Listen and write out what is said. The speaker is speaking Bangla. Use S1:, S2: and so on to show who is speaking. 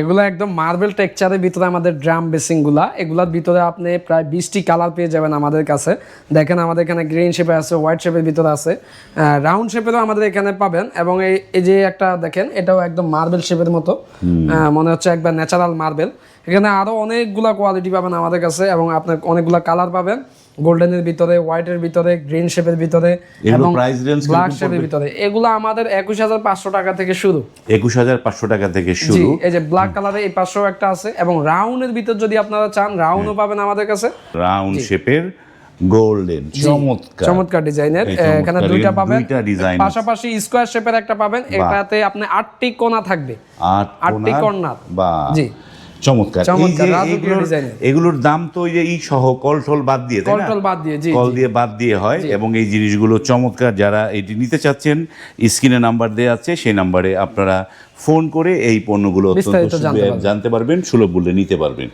S1: এগুলো একদম মার্বেল টেক্সচারের ভিতরে আমাদের ড্রাম বেসিংগুলা। এগুলার ভিতরে আপনি প্রায় বিশটি কালার পেয়ে যাবেন আমাদের কাছে। দেখেন আমাদের এখানে গ্রিন শেপে আছে হোয়াইট শেপের ভিতরে আছে। রাউন্ড শেপেরও আমাদের এখানে পাবেন এবং এই এই যে একটা দেখেন এটাও একদম মার্বেল শেপের মতো। মনে হচ্ছে একবার ন্যাচারাল মার্বেল এখানে আরও অনেকগুলা কোয়ালিটি পাবেন আমাদের কাছে এবং আপনার অনেকগুলা কালার পাবেন। গোল্ডেনের ভিতরে হোয়াইটের ভিতরে গ্রিন শেপের ভিতরে এবং
S2: প্রাইস রেঞ্জ
S1: ব্ল্যাক শেপের ভিতরে। এগুলো আমাদের একুশ হাজার পাঁচশো টাকা থেকে শুরু।
S2: একুশ হাজার পাঁচশো টাকা থেকে
S1: জি
S2: শুরু।
S1: এই যে ব্ল্যাক কালারে এই পাঁচশো একটা আছে এবং রাউন্ডের ভিতর যদি আপনারা চান রাউন্ডও পাবেন আমাদের কাছে।
S2: রাউন্ড শেপের গোল্ডেন চমৎকার।
S1: চমৎকার ডিজাইনের এখানে দুইটা পাবেন। পাশাপাশি স্কোয়ার শেপের একটা পাবেন। এটাতে আপনি আটটি কোণা থাকবে। আটটি কর্নার।
S2: বা
S1: জি।
S2: চমৎকার। এই যে এগুলোর এগুলোর দাম তো ওই যে এই সহ কলটল বাদ দিয়ে তাই না?
S1: কলটল বাদ দিয়ে জি
S2: কল দিয়ে বাদ দিয়ে হয় এবং এই জিনিসগুলো চমৎকার যারা এটি নিতে চাচ্ছেন স্ক্রিনে নাম্বার দেওয়া আছে সেই নাম্বারে আপনারা ফোন করে এই পণ্যগুলো অত্যন্ত
S1: জানতে পারবেন।
S2: জানতে পারবেন সুলভ মূল্যে নিতে পারবেন।